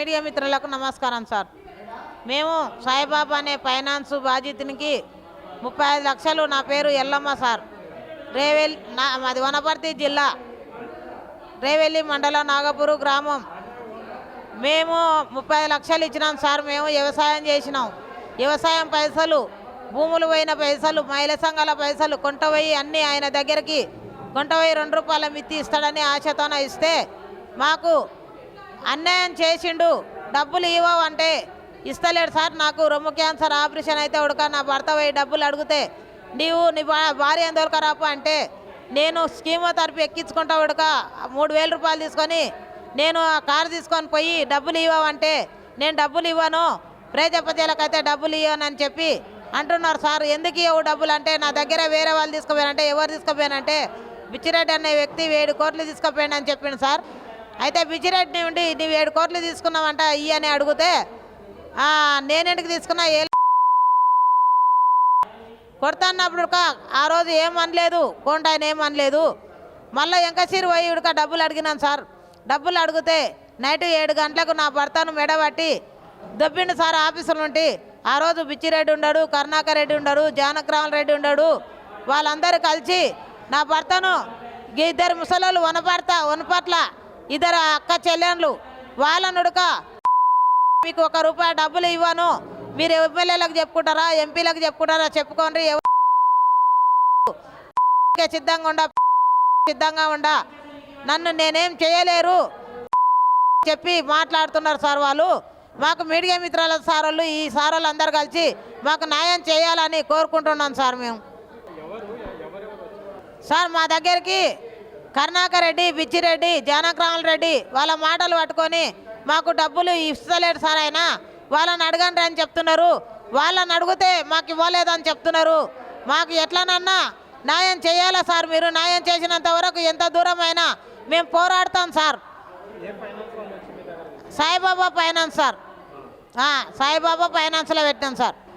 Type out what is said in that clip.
Media మిత్రులకు నమస్కారం sir. మేము సాయిబాబా అనే ఫైనాన్స్ బాధితునికి ముప్పై ఐదు లక్షలు. నా పేరు ఎల్లమ్మ సార్. రేవెల్ నా మాది వనపర్తి జిల్లా. రేవెల్లి మండలం నాగపూరు గ్రామం. మేము ముప్పై లక్షలు ఇచ్చినాం సార్. మేము వ్యవసాయం చేసినాం. వ్యవసాయం పైసలు భూములు పోయిన పైసలు మహిళా సంఘాల పైసలు కొంటపోయి అన్నీ ఆయన దగ్గరికి కొంటపోయి రెండు రూపాయల మిత్తి ఇస్తాడని ఆశతోన ఇస్తే మాకు అన్యాయం చేసిండు. డబ్బులు ఇవ్వవు అంటే ఇస్తలేడు సార్. నాకు రొమ్ము క్యాన్సర్ ఆపరేషన్ అయితే ఉడక నా భర్త పోయి డబ్బులు అడిగితే నీవు నీ భా- భార్య దొరకరాపు అంటే నేను స్కీమోథెరపీ ఎక్కించుకుంటా ఉడక మూడు వేల రూపాయలు తీసుకొని నేను ఆ కారు తీసుకొని పోయి డబ్బులు ఇవ్వమంటే నేను డబ్బులు ఇవ్వను. ప్రజాపతిలకైతే డబ్బులు ఇవ్వనని చెప్పి అంటున్నారు సార్. ఎందుకు ఇవ్వవు డబ్బులు అంటే నా దగ్గర వేరే వాళ్ళు తీసుకుపోయానంటే ఎవరు తీసుకుపోయానంటే బిచ్చిరెడ్డి అనే వ్యక్తి ఏడు కోట్లు తీసుకుపోయాను అని చెప్పిండు సార్. అయితే బిచ్చిరెడ్డి నుండి నీవు ఏడు కోట్లు తీసుకున్నావంట ఇవి అని అడిగితే నేనెందుకు తీసుకున్నా ఏ కొడతాన్నప్పుడు ఆ రోజు ఏం అనలేదు కొంట ఆయన ఏం అనలేదు. మళ్ళీ ఎంకసీరు పోయి ఉడక డబ్బులు అడిగినాను సార్. డబ్బులు అడిగితే నైట్ ఏడు గంటలకు నా భర్తను మెడబట్టి దొబ్బిండు సార్ ఆఫీసులు ఉండి ఆ రోజు బిచ్చిరెడ్డి ఉన్నాడు కరుణాకర్ రెడ్డి ఉన్నాడు జానక్రామల రెడ్డి ఉన్నాడు వాళ్ళందరూ కలిసి నా భర్తను ఇద్దరు ముసలోళ్ళు వనపడతా వనపట్ల ఇద్దరు అక్క చెల్లెన్లు వాళ్ళనుడుక మీకు ఒక రూపాయి డబ్బులు ఇవ్వను. మీరు ఎమ్మెల్యేలకు చెప్పుకుంటారా ఎంపీలకు చెప్పుకుంటారా చెప్పుకోండి. సిద్ధంగా ఉండ సిద్ధంగా ఉండ. నన్ను నేనేం చేయలేరు చెప్పి మాట్లాడుతున్నారు సార్ వాళ్ళు. మాకు మీడియా మిత్రాల సార్ వాళ్ళు ఈ సార్ అందరు కలిసి మాకు న్యాయం చేయాలని కోరుకుంటున్నాం సార్ మేము. సార్ మా దగ్గరికి కరుణాకర్ రెడ్డి బిచ్చిరెడ్డి జానకరామన్ రెడ్డి వాళ్ళ మాటలు పట్టుకొని మాకు డబ్బులు ఇస్తలేడు సార్ ఆయన. వాళ్ళని అడగండి అని చెప్తున్నారు. వాళ్ళని అడిగితే మాకు ఇవ్వలేదని చెప్తున్నారు. మాకు ఎట్లనన్నా న్యాయం చేయాలా సార్ మీరు? న్యాయం చేసినంత వరకు ఎంత దూరం అయినా మేము పోరాడతాం sir. Saibaba finance sir. Saibaba ఫైనాన్స్లో పెట్టాం సార్.